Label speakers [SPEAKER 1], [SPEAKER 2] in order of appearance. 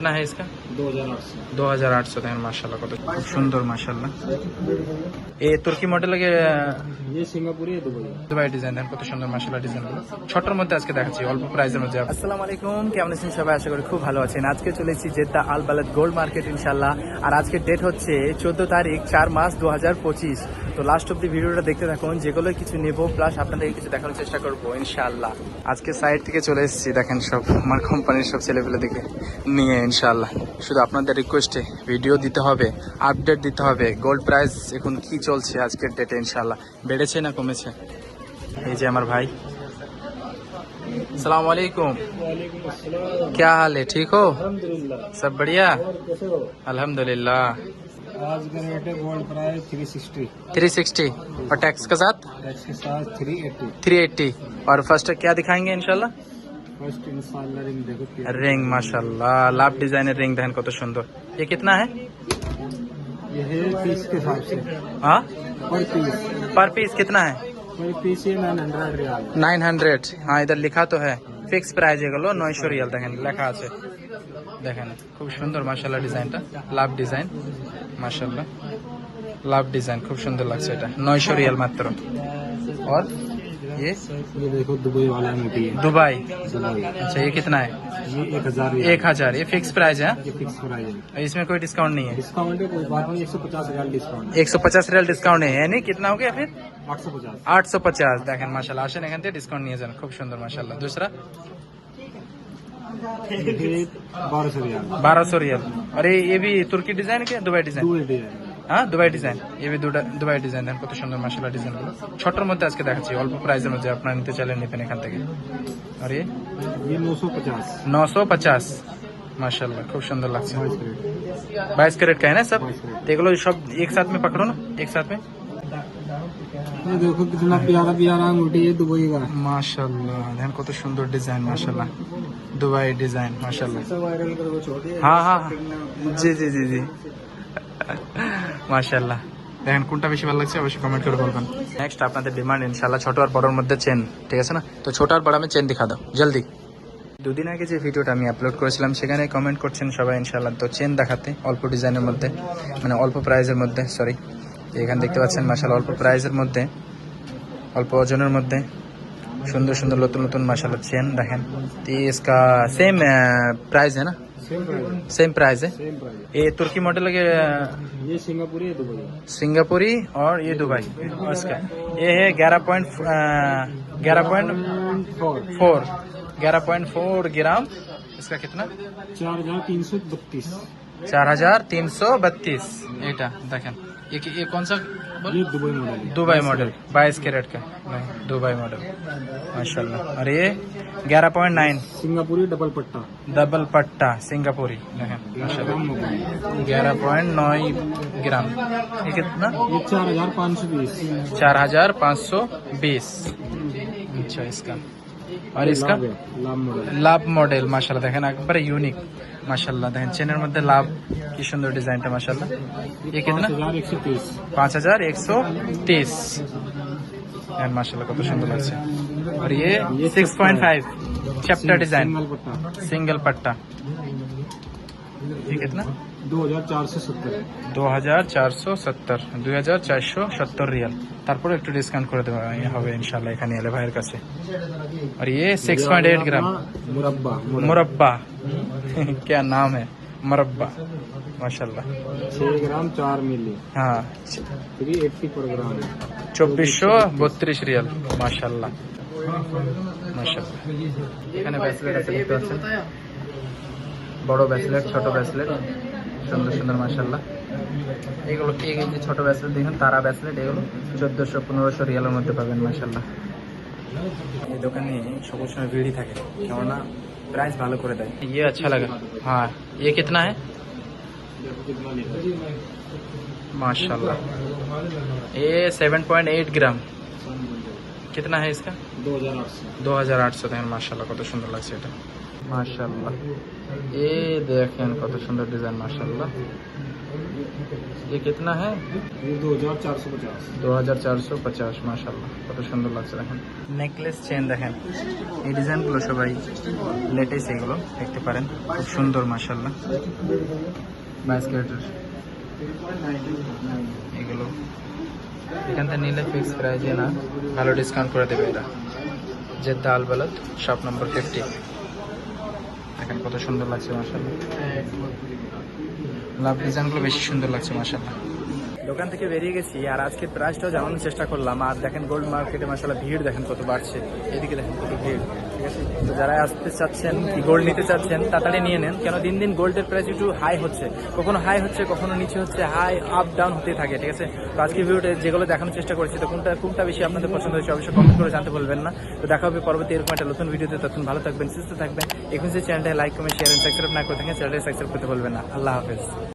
[SPEAKER 1] कितना है इसका
[SPEAKER 2] दो हजार आठ सौ
[SPEAKER 1] माशाल्लाह कत सुंदर माशाल्लाह তুর্কি মডেল
[SPEAKER 2] ये সিঙ্গাপুরি
[SPEAKER 1] দুবাই ডিজাইন দেন কত সুন্দর মাশাল্লাহ ডিজাইন গুলো ছোটর মধ্যে আজকে দেখাচ্ছি অল্প প্রাইসের মধ্যে আসসালামু আলাইকুম কেমন আছেন সবাই আশা করি খুব ভালো আছেন আজকে চলেছি Jeddah Al Balad gold market ইনশাআল্লাহ আর আজকে ডেট হচ্ছে চোদ্দ তারিখ চার মাস দু হাজার পঁচিশ তো লাস্ট অব্দি ভিডিওটা দেখতে থাকুন যেগুলো কিছু নেব প্লাস আপনাদেরকে কিছু দেখানোর চেষ্টা করবো ইনশাআল্লাহ আজকে সাইড থেকে চলে এসেছি দেখেন সব আমার কোম্পানির সব ছেলেপেলে দেখে নিয়ে ইনশাআল্লাহ শুধু আপনাদের রিকোয়েস্টে ভিডিও দিতে হবে আপডেট দিতে হবে গোল্ড প্রাইস এখন কি চলছে আজকের ডেটে ইনশাআল্লাহ বেড়েছে না কমেছে এই যে আমার ভাই सलाम আলাইকুম
[SPEAKER 2] কে
[SPEAKER 1] হাল ঠিক
[SPEAKER 2] হো সব বড়িয়া
[SPEAKER 1] আলহামদুলিল্লাহ
[SPEAKER 2] आज का रेट है gold price three sixty
[SPEAKER 1] three sixty और टैक्स के साथ
[SPEAKER 2] टैक्स के साथ थ्री एट्टी
[SPEAKER 1] थ्री एट्टी और फर्स्ट क्या दिखाएंगे इनशाला
[SPEAKER 2] फर्स्ट रिंग देखो
[SPEAKER 1] रिंग माशाल्लाह लाभ डिजाइनर रिंग बहन को तो सुंदर ये कितना है
[SPEAKER 2] ये है पीस के हिसाब से पीस
[SPEAKER 1] पर पीस कितना है
[SPEAKER 2] नाइन
[SPEAKER 1] पीस हाँ इधर लिखा तो है फिक्स प्राइस এগুলো 900 রিয়াল দেখেন খুব সুন্দর মার্শাল্লাহ ডিজাইনটা লাভ ডিজাইন মার্শাল্লাহ লাভ ডিজাইন খুব সুন্দর লাগছে এটা নয়শো রিয়াল মাত্র और ये
[SPEAKER 2] ये देखो दुबई वाला मोती है
[SPEAKER 1] दुबई अच्छा ये कितना है
[SPEAKER 2] ये एक हजार
[SPEAKER 1] एक हजार ये फिक्स प्राइस है
[SPEAKER 2] ये फिक्स प्राइस है
[SPEAKER 1] इसमें कोई डिस्काउंट नहीं है
[SPEAKER 2] डिस्काउंट है कोई बात नहीं एक सौ पचास रियल डिस्काउंट
[SPEAKER 1] एक सौ पचास रियल डिस्काउंट है नहीं कितना हो गया फिर
[SPEAKER 2] आठ सौ पचास
[SPEAKER 1] आठ सौ पचास देखें माशाल्लाह आशा नहीं डिस्काउंट नहीं है खूब सुंदर माशाल्लाह दूसरा
[SPEAKER 2] बारह सौ रियाल
[SPEAKER 1] अरे ये भी तुर्की डिजाइन क्या दुबई डिजाइन
[SPEAKER 2] हाँ
[SPEAKER 1] दुबई डिजाइन ये भी दुबई डिजाइन है कत सूंदर मार्शाला डिजाइन गो छटर मध्य आज के देखा अल्प प्राइस मध्य अपना नीते अरे नौ सौ
[SPEAKER 2] पचास नौ सौ पचास
[SPEAKER 1] माशाला खूब सुंदर लगे
[SPEAKER 2] बाईस कैरेट
[SPEAKER 1] का है ना सब देखो सब एक साथ में पकड़ो ना एक साथ में
[SPEAKER 2] देखो कितना प्यारा प्यारा अंगूठी है दुबई का
[SPEAKER 1] माशाल्लाह ध्यान को तो सुंदर डिजाइन माशाल्लाह
[SPEAKER 2] दुबई डिजाइन माशाल्लाह হ্যাঁ
[SPEAKER 1] হ্যাঁ, হ্যাঁ। জি জি জি জি মাশাল্লাহ দেখেন কোনটা বেশি ভালো লাগছে অবশ্যই কমেন্ট করে বলবেন নেক্সট আপনাদের ডিমান্ড ইনশাল্লাহ ছোট আর বড়োর মধ্যে চেন ঠিক আছে না তো ছোট আর বড় আমি চেন দেখা দাও জলদি দুদিন আগে যে ভিডিওটা আমি আপলোড করেছিলাম সেখানে কমেন্ট করছেন সবাই ইনশাল্লাহ তো চেন দেখাতে অল্প ডিজাইনের মধ্যে মানে অল্প প্রাইজের মধ্যে সরি এখানে দেখতে পাচ্ছেন মাসাল অল্প প্রাইজের মধ্যে অল্প ওজনের মধ্যে सुंदर सुंदर নতুন নতুন মাসাল্লাহ चेन देखें इसका सेम प्राइस है ना
[SPEAKER 2] सेम प्राइस
[SPEAKER 1] है ये तुर्की मॉडल के
[SPEAKER 2] ये सिंगापुरी दुबई
[SPEAKER 1] सिंगापुरी और ये दुबई इसका ये है ग्यारह पॉइंट ग्यारह पॉइंट
[SPEAKER 2] फोर
[SPEAKER 1] ग्यारह पॉइंट फोर ग्राम इसका कितना
[SPEAKER 2] चार हजार तीन सौ बत्तीस
[SPEAKER 1] चार हजार तीन सौ बत्तीस एटा देखें ये ये कौन सा
[SPEAKER 2] दुबई मॉडल
[SPEAKER 1] दुबई मॉडल बाईस कैरेट का नहीं दुबई मॉडल माशाल्लाह और ये ग्यारह पॉइंट नाइन
[SPEAKER 2] सिंगापुरी डबल पट्टा
[SPEAKER 1] डबल पट्टा सिंगापुरी ग्यारह पॉइंट नौ ग्राम ये कितना
[SPEAKER 2] चार हजार पाँच सौ बीस
[SPEAKER 1] चार हजार पाँच सौ बीस अच्छा इसका
[SPEAKER 2] আর ইসকা
[SPEAKER 1] লাভ মডেল মাশাআল্লাহ দেখেন একবারে ইউনিক মাশাআল্লাহ দেখেন চেনের মধ্যে লাভ কি সুন্দর ডিজাইনটা মাশাআল্লাহ ये कितना 5130 এন্ড মাশাআল্লাহ কত সুন্দর লাগছে আর six point five
[SPEAKER 2] chapter design
[SPEAKER 1] single পাট্টা ये कितना
[SPEAKER 2] दो हजार चार सौ सत्तर
[SPEAKER 1] दो हजार और ये सिक्स पॉइंट एट ग्राम
[SPEAKER 2] मुरब्बा
[SPEAKER 1] मुरब्बा क्या नाम है मुरब्बा माशाल्लाह
[SPEAKER 2] ग्राम चार मिली
[SPEAKER 1] हाँ
[SPEAKER 2] थ्री एट्टी पर ग्राम
[SPEAKER 1] चौबीस सौ बत्तीस रियल माशाल्लाह माशाल्लाह বড় ব্যাসলেট ছোট ব্যাসলেট সুন্দর সুন্দর মাসাল্লাহ এগুলো কে যে ছোট ব্যাসলেট দেখুন তারা ব্যাসলেট এগুলো চোদ্দোশো পনেরোশো রিয়ালের মধ্যে পাবেন মাসাল্লাহ এই দোকানে সবুজ সময় ভিড়ই থাকে কেননা প্রাইস ভালো করে দেয় ইয়ে আচ্ছা লাগে হ্যাঁ ইয়ে কিতনা হ্যাঁ माशाल्लाह ये 7.8 ग्राम कितना है इसका
[SPEAKER 2] 2800 2800 हजार आठ सौ
[SPEAKER 1] माशाल्लाह কত সুন্দর লাগছে এটা माशाल्लाह ए देखें কত সুন্দর ডিজাইন মাশাআল্লাহ। 이거 कितना है? 2450 2450 माशाल्लाह কত সুন্দর লাগছে এখন। নেকলেস চেইন দেখেন। এই ডিজাইন গুলো সবাই লেটেস্ট এগুলো দেখতে পারেন। খুব সুন্দর মাশাআল্লাহ। 1.99 এগুলো এখান থেকে নিলে ফিক্স করে দিই না। আরো ডিসকাউন্ট করে দেবো এটা। জেদালবালদ शॉप नंबर 50 দেখেন কত সুন্দর লাগছে মাসাল্লাহ লাভ ডিজাইনগুলো বেশি সুন্দর লাগছে মাসাল্লাহ দোকান থেকে বেরিয়ে গেছি আর আজকে প্রাইসটাও জানানোর চেষ্টা করলাম আর দেখেন গোল্ড মার্কেটে মাসাল্লাহ ভিড় দেখেন কত বাড়ছে এদিকে দেখেন কত ভিড় তো যারা আসতে চাচ্ছেন কি গোল্ড নিতে চাচ্ছেন তাড়াতাড়ি নিয়ে নেন কেন দিন দিন গোল্ডের প্রাইস একটু হাই হচ্ছে কখনো হাই হচ্ছে কখনো নিচে হচ্ছে হাই আপ ডাউন হতে থাকে ঠিক আছে তো আজকে ভিডিওতে যেগুলো দেখানোর চেষ্টা করেছি তো কোনটা কোনটা বেশি আপনাদের পছন্দ হয়েছে অবশ্যই কমেন্ট করে জানতে বলবেন না তো দেখা হবে পরবর্তী এরকম একটা নতুন ভিডিওতে তখন ভালো থাকবেন সুস্থ থাকবেন এখন সে চ্যানেলটা লাইক কমেন্ট শেয়ার সাবস্ক্রাইব না করে থাকেন চ্যানেলটা সাবস্ক্রাইব করতে বলবেন না আল্লাহ হাফেজ